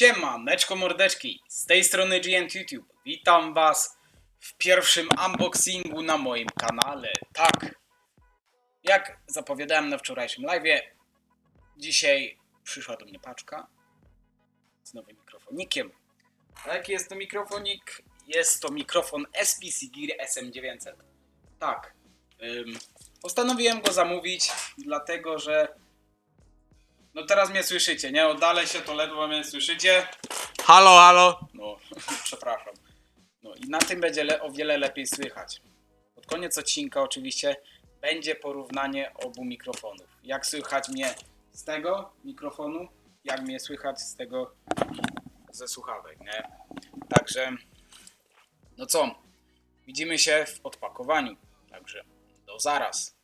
Siemaneczko mordeczki, z tej strony GNT YouTube. Witam was w pierwszym unboxingu na moim kanale. Tak, jak zapowiadałem na wczorajszym live'ie, dzisiaj przyszła do mnie paczka z nowym mikrofonikiem. A jaki jest to mikrofonik? Jest to mikrofon SPC Gear SM900. Tak, ym, postanowiłem go zamówić, dlatego że no teraz mnie słyszycie, nie? Oddalę się, to ledwo mnie słyszycie. Halo, halo. No, przepraszam. No i na tym będzie o wiele lepiej słychać. Pod koniec odcinka oczywiście będzie porównanie obu mikrofonów. Jak słychać mnie z tego mikrofonu, jak mnie słychać z tego ze słuchawek, nie? Także, no co, widzimy się w odpakowaniu. Także do zaraz.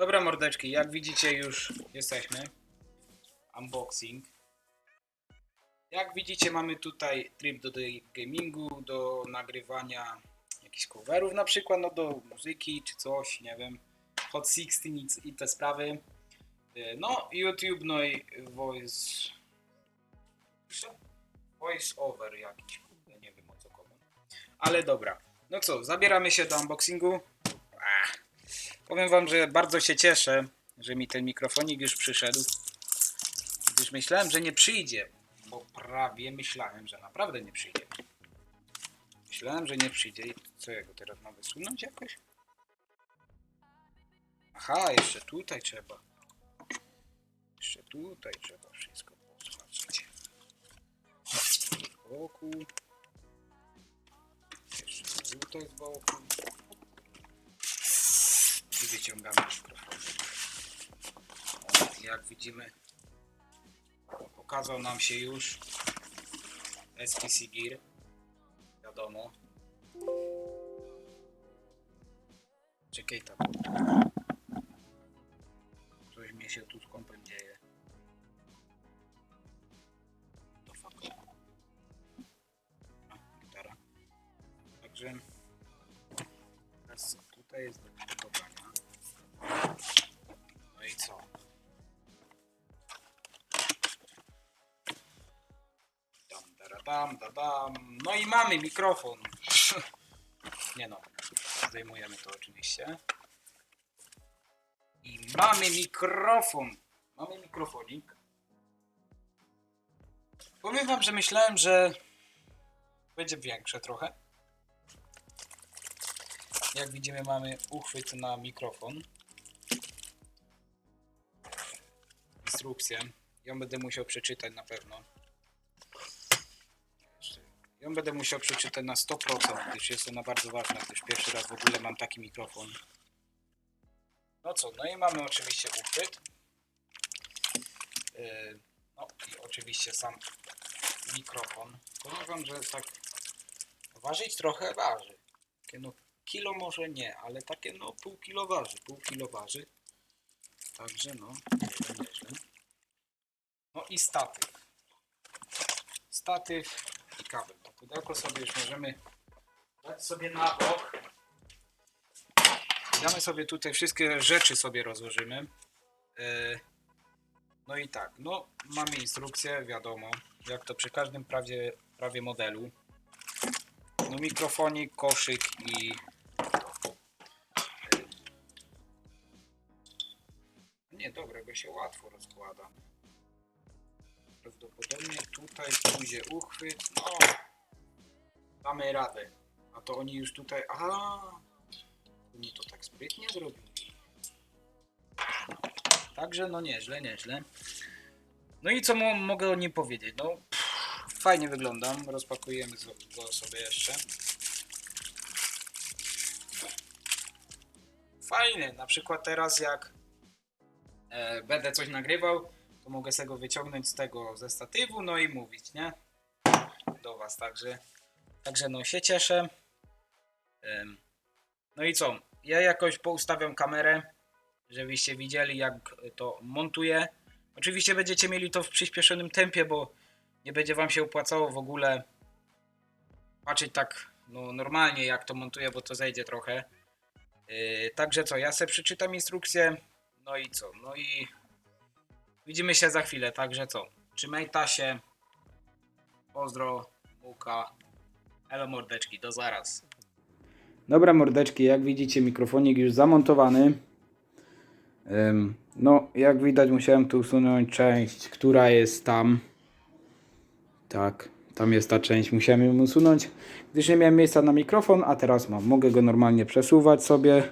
Dobra mordeczki, jak widzicie już jesteśmy. Unboxing. Jak widzicie mamy tutaj tryb do gamingu, do nagrywania jakichś coverów na przykład, no do muzyki czy coś, nie wiem. Hot 16 i, i te sprawy. Y, No YouTube, no i voice... Voice over jakiś, nie wiem o co komu. Ale dobra. No co, zabieramy się do unboxingu. Powiem wam, że bardzo się cieszę, że mi ten mikrofonik już przyszedł. Gdyż myślałem, że nie przyjdzie, bo prawie myślałem, że naprawdę nie przyjdzie. Myślałem, że nie przyjdzie i co ja go teraz mam wysunąć jakoś? Aha, jeszcze tutaj trzeba. Jeszcze tutaj trzeba wszystko posłuchać. Z boku. Jeszcze tutaj z boku. Wyciągamy mikrofon. Jak widzimy, pokazał nam się już SPC Gear. Wiadomo. Czekaj tam. Coś mi się tu z kompem dzieje. To fuck. A, gitara. Także teraz? Tutaj jest Dam, daradam, dadam. No i mamy mikrofon. Nie no, zdejmujemy to oczywiście. I mamy mikrofon. Mamy mikrofonik. Powiem wam, że myślałem, że będzie większe trochę. Jak widzimy mamy uchwyt na mikrofon. Instrukcję. Ją będę musiał przeczytać na pewno. Ją będę musiał przeczytać na 100%, gdyż jest ona bardzo ważna, gdyż pierwszy raz w ogóle mam taki mikrofon. No co, no i mamy oczywiście uchwyt. Yy, No i oczywiście sam mikrofon. Powiem wam, że tak ważyć trochę waży. Takie no kilo może nie, ale takie no pół kilo waży, pół kilo waży. Także no, nieźle. No i statyw. Statyw i kabel. Pudełko sobie już możemy dać sobie na bok. Damy sobie tutaj wszystkie rzeczy sobie rozłożymy. Yy, No i tak, no mamy instrukcję, wiadomo, jak to przy każdym prawie, prawie modelu. No mikrofonik, koszyk i Nie, dobra, go się łatwo rozkłada. Prawdopodobnie tutaj pójdzie uchwyt. No, damy radę. A to oni już tutaj. Aha, oni to tak sprytnie zrobili. Także, no nieźle, nieźle. No i co mo- mogę o nim powiedzieć? No, pff, fajnie wyglądam. Rozpakujemy go sobie jeszcze. Fajny, na przykład teraz jak e, będę coś nagrywał, to mogę sobie go wyciągnąć z tego ze statywu, no i mówić, nie? Do was, także także no się cieszę. No i co? Ja jakoś poustawiam kamerę, żebyście widzieli jak to montuję. Oczywiście będziecie mieli to w przyspieszonym tempie, bo nie będzie wam się opłacało w ogóle patrzeć tak no, normalnie jak to montuję, bo to zejdzie trochę. Yy, także co, ja sobie przeczytam instrukcję. No i co? No i widzimy się za chwilę, także co? Trzymaj tasie. Pozdro, Muka. Elo mordeczki, do zaraz. Dobra mordeczki, jak widzicie mikrofonik już zamontowany. No, jak widać musiałem tu usunąć część, która jest tam. Tak, tam jest ta część, musiałem ją usunąć, gdyż nie miałem miejsca na mikrofon, a teraz mam. Mogę go normalnie przesuwać sobie.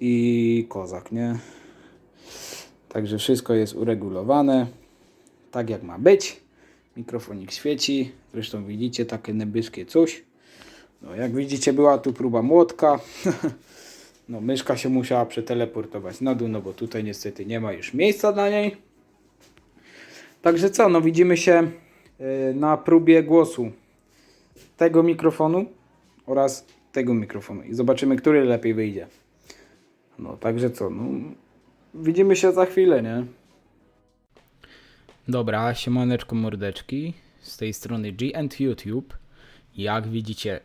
I kozak, nie? Także wszystko jest uregulowane, tak jak ma być. Mikrofonik świeci, zresztą widzicie takie nebyskie coś. No, jak widzicie, była tu próba młotka. No, myszka się musiała przeteleportować na dół, no bo tutaj niestety nie ma już miejsca dla niej. Także co, no widzimy się y, na próbie głosu tego mikrofonu oraz tego mikrofonu i zobaczymy, który lepiej wyjdzie. No, także co, no widzimy się za chwilę, nie? Dobra, siemaneczko mordeczki, z tej strony G YouTube. Jak widzicie,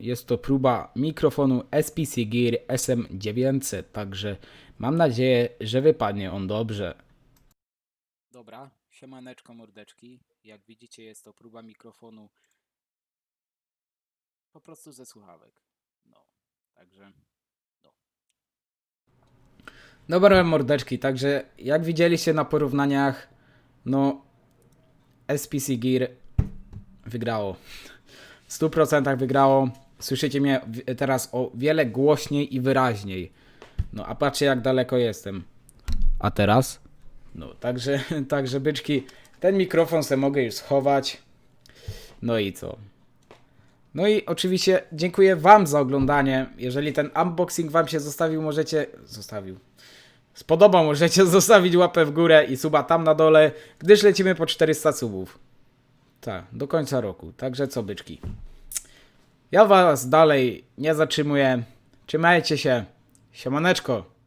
jest to próba mikrofonu SPC Gear SM900, także mam nadzieję, że wypadnie on dobrze. Dobra, siemaneczko mordeczki. Jak widzicie jest to próba mikrofonu po prostu ze słuchawek. No, także. Dobra mordeczki, także jak widzieliście na porównaniach, no SPC Gear wygrało. W 100% wygrało. Słyszycie mnie teraz o wiele głośniej i wyraźniej. No, a patrzcie jak daleko jestem. A teraz? No, także, także byczki, ten mikrofon se mogę już schować. No i co? No i oczywiście dziękuję Wam za oglądanie. Jeżeli ten unboxing Wam się zostawił, możecie. Zostawił. Spodobał, możecie zostawić łapę w górę i suba tam na dole, gdyż lecimy po 400 subów. Tak, do końca roku. Także co, byczki? Ja was dalej nie zatrzymuję. Trzymajcie się. Siemaneczko.